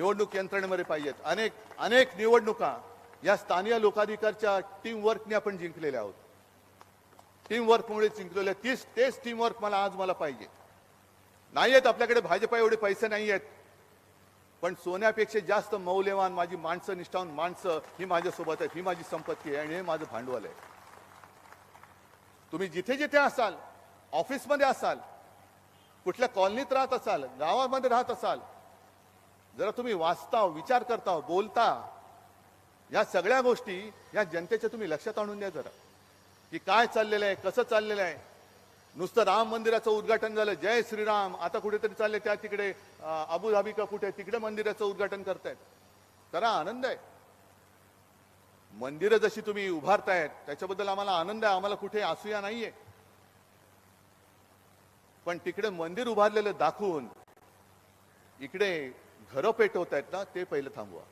निवडणूक यंत्रणेमध्ये पाहिजेत. अनेक अनेक निवडणुका या स्थानीय लोकाधिकारच्या टीमवर्कने आपण जिंकलेल्या आहोत. टीमवर्कमुळे जिंकलेल्या तीच तेच टीमवर्क मला आज मला पाहिजे. नाही आहेत आपल्याकडे भाजपा एवढे पैसे नाही आहेत पण सोन्यापेक्षा जास्त मौल्यवान माझी माणसं निष्ठावून माणसं ही माझ्यासोबत आहेत. ही माझी संपत्ती आहे आणि हे माझं भांडवल आहे. तुम्ही जिथे जिथे असाल ऑफिसमध्ये असाल कुठल्या कॉलनीत राहत असाल गावामध्ये राहत असाल जरा तुम्ही वाचता विचार करता बोलता या सगळ्या गोष्टी या जनतेच्या तुम्ही लक्षात आणून द्या जरा. की काय चाललेलं आहे कसं चाललेलं आहे? नुसतं राम मंदिराचं उद्घाटन झालं जय श्रीराम आता कुठेतरी चालले त्या तिकडे अबुधाबी का कुठे तिकडे मंदिराचं उद्घाटन करतायत. जरा आनंद आहे. मंदिरं जशी तुम्ही उभारतायत त्याच्याबद्दल आम्हाला आनंद आहे आम्हाला कुठे असूया नाहीये. पण तिकडे मंदिर उभारलेलं दाखवून इकडे घरं पेटवत आहेत ना ते पहिलं थांबवा.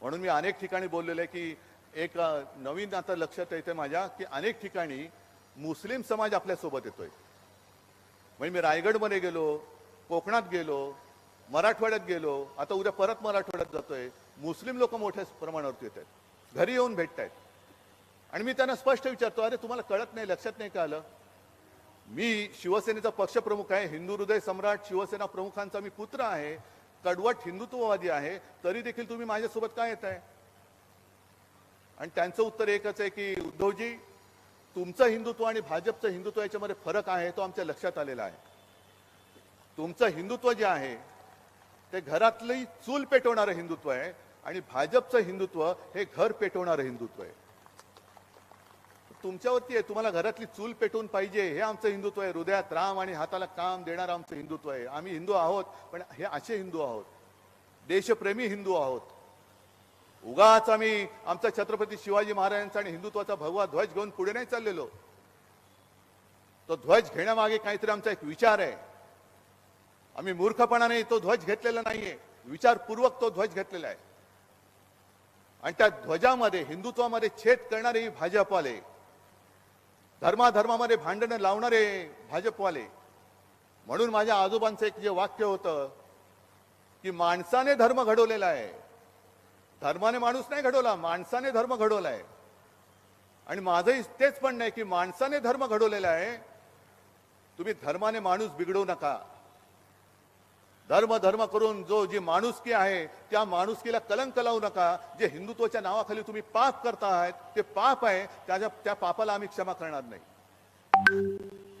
म्हणून मी अनेक ठिकाणी बोललेलं आहे की एक नवीन आता लक्षात येते माझ्या की अनेक ठिकाणी मुस्लिम समाज आपल्यासोबत येतोय. म्हणजे मी रायगडमध्ये गेलो कोकणात गेलो मराठवाड्यात गेलो आता उद्या परत मराठवाड्यात जातोय. मुस्लिम लोक मोठ्या प्रमाणावरती येत आहेत. घरी येऊन भेटत आहेत आणि मी त्यांना स्पष्ट विचारतो अरे तुम्हाला कळत नाही लक्षात नाही का आलं? मी शिवसेनेचा पक्षप्रमुख आहे हिंदू हृदय सम्राट शिवसेना प्रमुखांचा मी पुत्र आहे कडवट हिंदुत्ववादी आहे तरी देखील तुम्ही माझ्यासोबत काय येत आहे आणि त्यांचं उत्तर एकच आहे की उद्धवजी तुमचं हिंदुत्व आणि भाजपचं हिंदुत्व याच्यामध्ये फरक आहे तो आमच्या लक्षात आलेला आहे. तुमचं हिंदुत्व जे आहे ते घरातली चूल पेटवणारं हिंदुत्व आहे आणि भाजपचं हिंदुत्व हे घर पेटवणारं हिंदुत्व आहे. तुमच्यावरती आहे तुम्हाला घरातली चूल पेटवून पाहिजे हे आमचं हिंदुत्व आहे. हृदयात राम आणि हाताला काम देणारं आमचं हिंदुत्व आहे. आम्ही हिंदू आहोत पण हे असे हिंदू आहोत. देशप्रेमी हिंदू आहोत. उगाच आम्ही आमचा छत्रपती शिवाजी महाराजांचा आणि हिंदुत्वाचा भगवा ध्वज घेऊन पुढे नाही चाललेलो. तो ध्वज घेण्यामागे काहीतरी आमचा एक विचार आहे. आम्ही मूर्खपणाने तो ध्वज घेतलेला नाहीये. विचारपूर्वक तो ध्वज घेतलेला आहे. आणि त्या ध्वजामध्ये हिंदुत्वामध्ये छेद करणारे भाजपवाले धर्माधर्मामध्ये भांडणं लावणारे भाजपवाले. म्हणून माझ्या आजोबांचं एक जे वाक्य होतं की माणसाने धर्म घडवलेला आहे. धर्माने माणूस नाही घडवला माणसाने धर्म घडवला आहे आणि माझंही तेच पण नाही की माणसाने धर्म घडवलेला आहे. तुम्ही धर्माने माणूस बिघडवू नका. धर्म धर्म करून जो जी माणुसकी आहे त्या माणुसकीला कलंक लावू नका. जे हिंदुत्वाच्या नावाखाली तुम्ही पाप करता आहात ते पाप आहे त्याच्या त्या पापाला आम्ही क्षमा करणार नाही.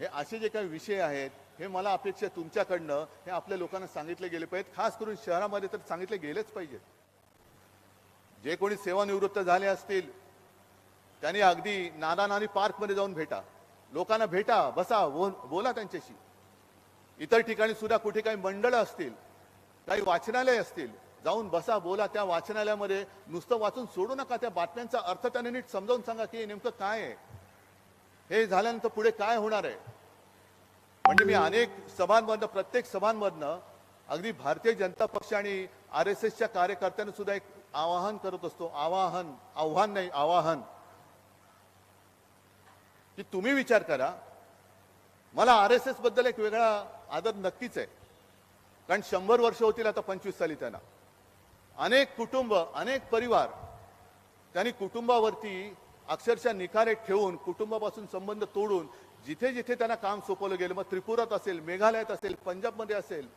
हे असे जे काही विषय आहेत हे मला अपेक्षा तुमच्याकडनं. हे आपल्या लोकांना सांगितले गेले पाहिजेत. खास करून शहरामध्ये तर सांगितले गेलेच पाहिजेत. जे कोणी सेवानिवृत्त झाले असतील त्यांनी अगदी नाना नानी पार्कमध्ये जाऊन भेटा. लोकांना भेटा बसा बोल- बोला त्यांच्याशी. इतर ठिकाणी सुद्धा कुठे काही मंडळ असतील काही वाचनालय असतील जाऊन बसा बोला त्या वाचनालयामध्ये. नुसतं वाचून सोडू नका त्या बातम्यांचा अर्थ त्यांनी नीट समजावून सांगा की नेमकं काय आहे. हे झाल्यानंतर पुढे काय होणार आहे? म्हणजे मी अनेक सभांमधनं प्रत्येक सभांमधनं अगदी भारतीय जनता पक्ष आणि आर एस एसच्या कार्यकर्त्यांना सुद्धा एक आवाहन करत असतो. आवाहन आव्हान नाही आवाहन. की तुम्ही विचार करा मला आर एस एसबद्दल एक वेगळा आदर नक्कीच आहे. कारण शंभर वर्ष होतील आता पंचवीस साली त्यांना. अनेक कुटुंब अनेक परिवार त्यांनी कुटुंबावरती अक्षरशः निखारे ठेवून कुटुंबापासून संबंध तोडून जिथे जिथे त्यांना काम सोपवलं गेलं मग त्रिपुरात असेल मेघालयात असेल पंजाबमध्ये असेल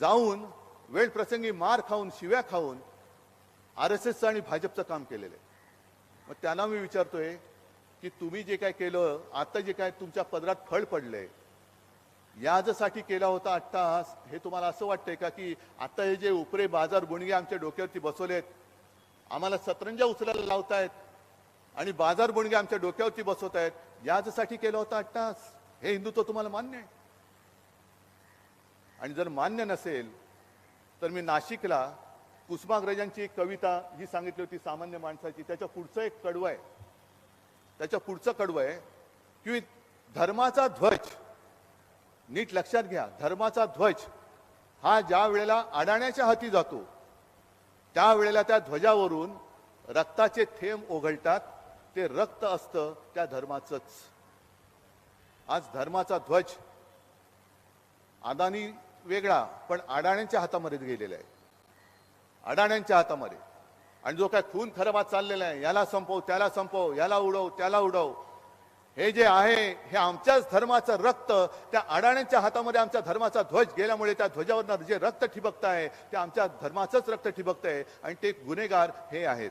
जाऊन वेळ प्रसंगी मार खाऊन शिव्या खाऊन आर एस एसचं आणि भाजपचं काम केलेलं आहे. मग त्यांना मी विचारतोय की तुम्ही जे काय केलं आता जे काय तुमच्या पदरात फळ पडलंय. याजसाठी केला होता अट्टाहास हे तुम्हाला असं वाटतंय का की आता हे जे उपरे बाजार बुणगे आमच्या डोक्यावरती बसवलेत आम्हाला सतरंजा उचलायला लावतायत आणि बाजार बुणगे आमच्या डोक्यावरती बसवत आहेत याजसाठी केला होता अट्टाहास हे हिंदुत्व तुम्हाला मान्य आहे? आणि जर मान्य नसेल तर मी नाशिकला कुसुमाग्रजांची एक कविता ही सांगितली होती सामान्य माणसाची त्याच्या पुढचं एक कडवं आहे. त्याच्या पुढचं कडवं आहे की धर्माचा ध्वज नीट लक्षात घ्या धर्माचा ध्वज हा ज्या वेळेला अडाण्याच्या हाती जातो त्यावेळेला त्या ध्वजावरून रक्ताचे थेंब ओघळतात ते रक्त असतं त्या धर्माचंच. आज धर्माचा ध्वज अदानी वेगळा पण अडाण्यांच्या हातामध्ये गेलेला आहे. अडाण्यांच्या हातामध्ये. आणि जो काय खून खराबात चाललेला आहे याला संपव त्याला संपव याला उडव त्याला उडव. हे जे आहे हे आमच्याच धर्माचं रक्त त्या अडाण्यांच्या हातामध्ये आमच्या धर्माचा ध्वज गेल्यामुळे त्या ध्वजावरनं जे रक्त ठिबकत आहे ते आमच्या धर्माचंच रक्त ठिबकत आहे आणि ते गुन्हेगार हे आहेत.